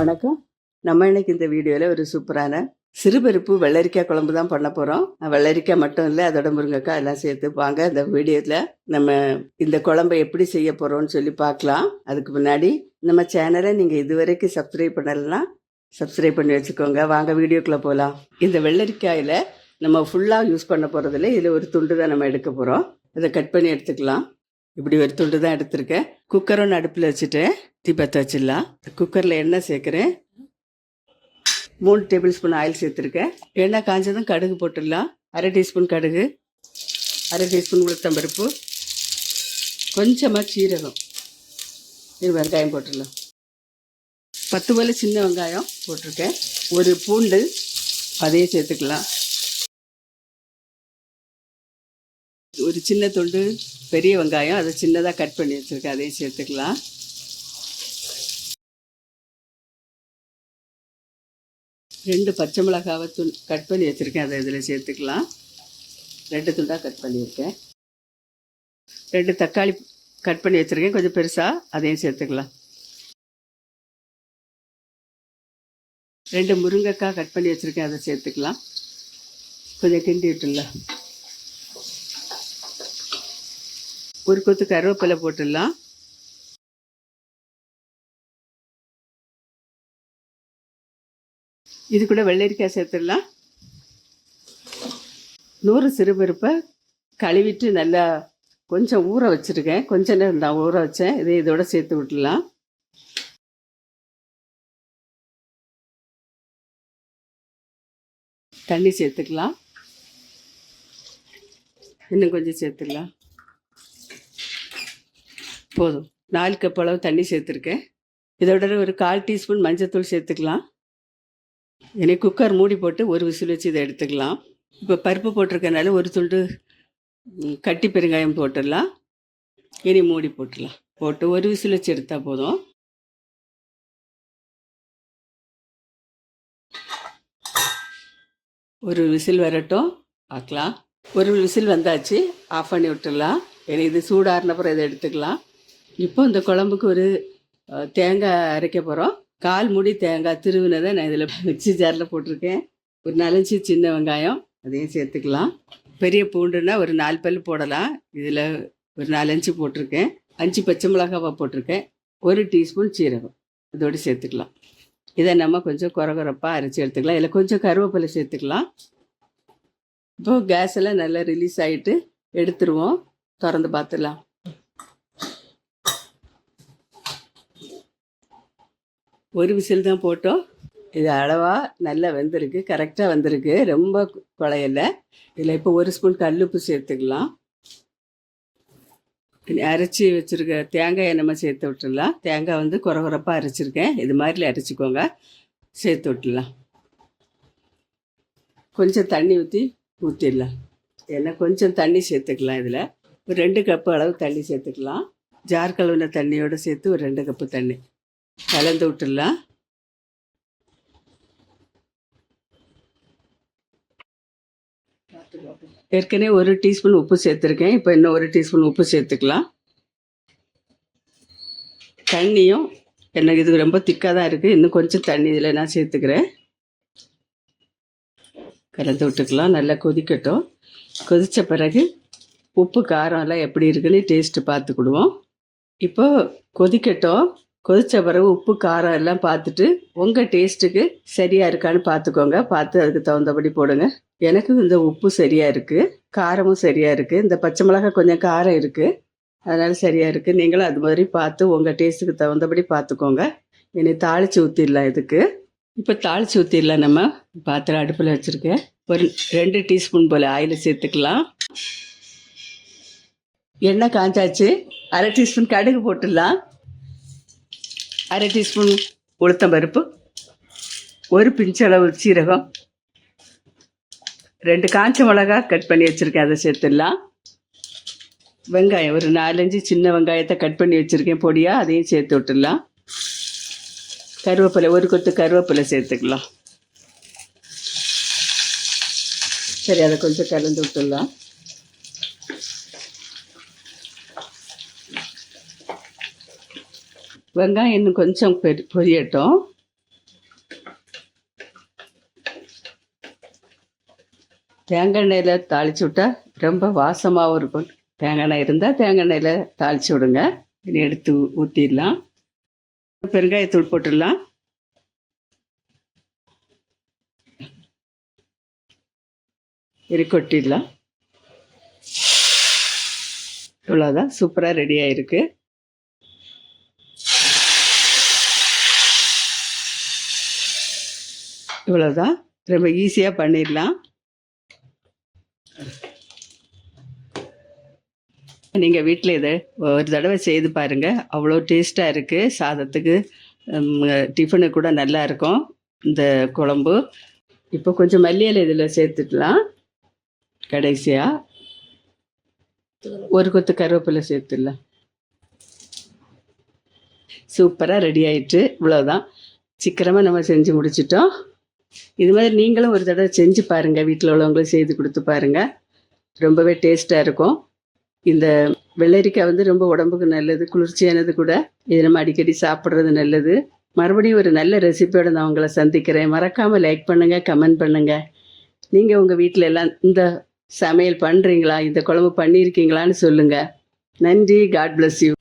வணக்கம். நம்ம இன்னைக்கு இந்த வீடியோவில் ஒரு சூப்பரான சிறுபருப்பு வெள்ளரிக்காய் குழம்பு தான் பண்ண போகிறோம் வெள்ளரிக்காய் மட்டும் இல்லை அதோட முருங்கைக்காய் எல்லாம் சேர்த்து வாங்க. இந்த வீடியோவில் நம்ம இந்த குழம்பை எப்படி செய்ய போகிறோம்னு சொல்லி பார்க்கலாம். அதுக்கு முன்னாடி நம்ம சேனலை நீங்கள் இதுவரைக்கும் சப்ஸ்கிரைப் பண்ணலைன்னா சப்ஸ்கிரைப் பண்ணி வச்சுக்கோங்க. வாங்க வீடியோக்குள்ளே போகலாம் இந்த வெள்ளரிக்காயில் நம்ம ஃபுல்லாக யூஸ் பண்ண போகிறதில்ல இதில் ஒரு துண்டு தான் நம்ம எடுக்க போகிறோம் அதை கட் பண்ணி எடுத்துக்கலாம். இப்படி ஒரு துண்டு தான் எடுத்திருக்கேன். குக்கரும் அடுப்பில் வச்சுட்டேன் தீ பற்ற வச்சிடலாம். குக்கரில் எண்ணெய் சேர்க்குறேன். மூணு டேபிள் ஸ்பூன் ஆயில் சேர்த்துருக்கேன். எண்ணெய் காஞ்சதும் கடுகு போட்டுடலாம். அரை டீஸ்பூன் கடுகு அரை டீஸ்பூன் உளுத்தம்பருப்பு கொஞ்சமாக சீரகம். இது வெங்காயம் போட்டுடலாம். பத்து போல சின்ன வெங்காயம் போட்டிருக்கேன். ஒரு பூண்டு அதையும் சேர்த்துக்கலாம். ஒரு சின்ன துண்டு பெரிய வெங்காயம் அதை சின்னதாக கட் பண்ணி வச்சுருக்கேன். அதையும் சேர்த்துக்கலாம். ரெண்டு பச்சை மிளகாவை துண் கட் பண்ணி வச்சுருக்கேன். அதை இதில் சேர்த்துக்கலாம். ரெண்டு துண்டாக கட் பண்ணியிருக்கேன். ரெண்டு தக்காளி கட் பண்ணி வச்சுருக்கேன். கொஞ்சம் பெருசாக அதையும் சேர்த்துக்கலாம். ரெண்டு முருங்கைக்காய் கட் பண்ணி வச்சுருக்கேன். அதை சேர்த்துக்கலாம். கொஞ்சம் கிண்டி விட்டுடலாம் ஒரு கொத்து கருவேப்பிலை போட்டுடலாம். இது கூட வெள்ளரிக்காய் சேர்த்துடலாம். நூறு சிறுபருப்பை கழுவிட்டு நல்லா கொஞ்சம் ஊற வச்சுருக்கேன். கொஞ்ச நேரம் நான் ஊற வச்சேன். இதை இதோட சேர்த்து விட்டுடலாம். தண்ணி சேர்த்துக்கலாம். இன்னும் கொஞ்சம் சேர்த்துக்கலாம் போதும். நாலு கப் அளவு தண்ணி சேர்த்துருக்கேன். இதோட ஒரு கால் டீஸ்பூன் மஞ்சத்தூள் சேர்த்துக்கலாம். இனி குக்கர் மூடி போட்டு ஒரு விசில் வச்சு இதை எடுத்துக்கலாம். இப்போ பருப்பு போட்டிருக்கனால ஒரு துண்டு கட்டி பெருங்காயம் போட்டுடலாம். இனி மூடி போட்டுடலாம். போட்டு ஒரு விசில் வச்சு எடுத்தால் போதும். ஒரு விசில் வரட்டும். பார்க்கலாம். ஒரு விசில் வந்தாச்சு. ஆஃப் பண்ணி விட்டுடலாம். இனி இது சூடாறினப்புறம் இதை எடுத்துக்கலாம். இப்போ இந்த குழம்புக்கு ஒரு தேங்காய் அரைக்க போகிறோம் கால் முடி தேங்காய் திருவினதை நான் இதில் மிக்சி ஜாரில் போட்டிருக்கேன். ஒரு நாலஞ்சு சின்ன வெங்காயம் அதையும் சேர்த்துக்கலாம். பெரிய பூண்டுன்னா ஒரு நாலு பல் போடலாம். இதில் ஒரு நாலஞ்சு போட்டிருக்கேன். அஞ்சு பச்சை மிளகாவை போட்டிருக்கேன். ஒரு டீஸ்பூன் சீரகம். இதோடு சேர்த்துக்கலாம். இதை நம்ம கொஞ்சம் குறகுறப்பாக அரைச்சி எடுத்துக்கலாம். இதில் கொஞ்சம் கருவேப்பிலை சேர்த்துக்கலாம். இப்போது கேஸ் எல்லாம் நல்லா ரிலீஸ் ஆகிட்டு எடுத்துருவோம். திறந்து பார்த்துடலாம் ஒரு விசில் தான் போட்டோம். இது அளவாக நல்லா வெந்திருக்கு. கரெக்டாக வந்திருக்கு. ரொம்ப குழையல. இதில் இப்போ ஒரு ஸ்பூன் கல்லுப்பு சேர்த்துக்கலாம். அரைச்சி வச்சுருக்க தேங்காயை நம்ம சேர்த்து விட்டுடலாம். தேங்காய் வந்து குறகுறப்பாக அரைச்சிருக்கேன். இது மாதிரி அரைச்சிக்கோங்க. சேர்த்து விட்டுடலாம். கொஞ்சம் தண்ணி ஊற்றி ஊற்றிடலாம் ஏன்னா கொஞ்சம் தண்ணி சேர்த்துக்கலாம் இதில். ஒரு ரெண்டு கப்பு அளவு தண்ணி சேர்த்துக்கலாம். ஜார் கழுவின தண்ணியோடு சேர்த்து ஒரு ரெண்டு கப்பு தண்ணி. கலந்து விட்டுடலாம். ஏற்கனவே ஒரு டீஸ்பூன் உப்பு சேர்த்துருக்கேன். இப்போ இன்னும் ஒரு டீஸ்பூன் உப்பு சேர்த்துக்கலாம். தண்ணியும் எனக்கு இது ரொம்ப திக்காக தான் இருக்குது. இன்னும் கொஞ்சம் தண்ணி இதில் நான் சேர்த்துக்கிறேன். கலந்து விட்டுக்கலாம். நல்லா கொதிக்கட்டும். கொதித்த பிறகு உப்பு காரம் எல்லாம் எப்படி இருக்குன்னு டேஸ்ட்டு பார்த்துக்கிடுவோம் இப்போ கொதிக்கட்டும். கொதித்த பிறகு உப்பு காரம் எல்லாம் பார்த்துட்டு உங்கள் டேஸ்ட்டுக்கு சரியாக இருக்கான்னு பார்த்துக்கோங்க. பார்த்து அதுக்கு தகுந்தபடி போடுங்க. எனக்கு இந்த உப்பு சரியாக இருக்குது காரமும் சரியாக இருக்குது இந்த பச்சை மிளகாய் கொஞ்சம் காரம் இருக்குது அதனால சரியாக இருக்குது நீங்களும் அது மாதிரி பார்த்து உங்கள் டேஸ்ட்டுக்கு தகுந்தபடி பார்த்துக்கோங்க. இனி தாளித்து ஊற்றிடலாம் இதுக்கு. இப்போ தாளித்து ஊற்றிடலாம் நம்ம பாத்திரம் அடுப்பில் வச்சுருக்கேன். ஒரு ரெண்டு டீஸ்பூன் போல் ஆயில் சேர்த்துக்கலாம். எண்ணெய் காஞ்சாச்சு. அரை டீஸ்பூன் கடுகு போட்டுடலாம். அரை டீஸ்பூன் உளுத்தம்பருப்பு ஒரு பிஞ்சளவு சீரகம் ரெண்டு காஞ்ச மிளகா கட் பண்ணி வச்சுருக்கேன் அதை சேர்த்துடலாம். வெங்காயம் ஒரு நாலஞ்சு சின்ன வெங்காயத்தை கட் பண்ணி வச்சுருக்கேன் பொடியாக அதையும் சேர்த்து விட்டுடலாம். கருவேப்பிலை ஒரு கொத்து கருவேப்பிலை சேர்த்துக்கலாம். சரி அதை கொஞ்சம் கலந்து விட்டுடலாம். வெங்காயம் இன்னும் கொஞ்சம் பொரியட்டும். தேங்காய் எண்ணெயில் தாளித்து விட்டால் ரொம்ப வாசமாகவும் இருக்கும். தேங்காய் எண்ணெய் இருந்தால் தேங்காய் எண்ணெயில் தாளித்து விடுங்க. இனி எடுத்து ஊற்றிடலாம் பெருங்காயத்தூள் போட்டுடலாம். இரு கொட்டிடலாம். இவ்வளோதான் சூப்பராக ரெடி ஆகிருக்கு இவ்வளோதான் ரொம்ப ஈஸியாக பண்ணிடலாம். நீங்கள் வீட்டில் இதை ஒரு தடவை செய்து பாருங்கள் அவ்வளோ டேஸ்ட்டாக இருக்குது சாதத்துக்கு டிஃபனு கூட நல்லா இருக்கும். இந்த குழம்பு. இப்போ கொஞ்சம் மல்லி இதில் சேர்த்துக்கலாம் கடைசியாக ஒரு கொத்து கருவேப்பிலை சேர்த்துடலாம். சூப்பராக ரெடி ஆயிட்டு. இவ்வளோதான் சீக்கிரமாக நம்ம செஞ்சு முடிச்சிட்டோம். இது மாதிரி நீங்களும் ஒரு தடவை செஞ்சு பாருங்கள் வீட்டில் உள்ளவங்களும் செய்து கொடுத்து பாருங்கள் ரொம்பவே டேஸ்ட்டாக இருக்கும். இந்த வெள்ளரிக்காய் வந்து ரொம்ப உடம்புக்கு நல்லது குளிர்ச்சியானது கூட. இது நம்ம அடிக்கடி சாப்பிட்றது நல்லது. மறுபடியும் ஒரு நல்ல ரெசிபியோட நான் உங்களை சந்திக்கிறேன். மறக்காமல் லைக் பண்ணுங்கள் கமெண்ட் பண்ணுங்கள் நீங்கள் உங்கள் வீட்டில் எல்லாம் இந்த சமையல் பண்ணுறீங்களா இந்த குழம்பு பண்ணியிருக்கீங்களான்னு சொல்லுங்கள் நன்றி. God bless you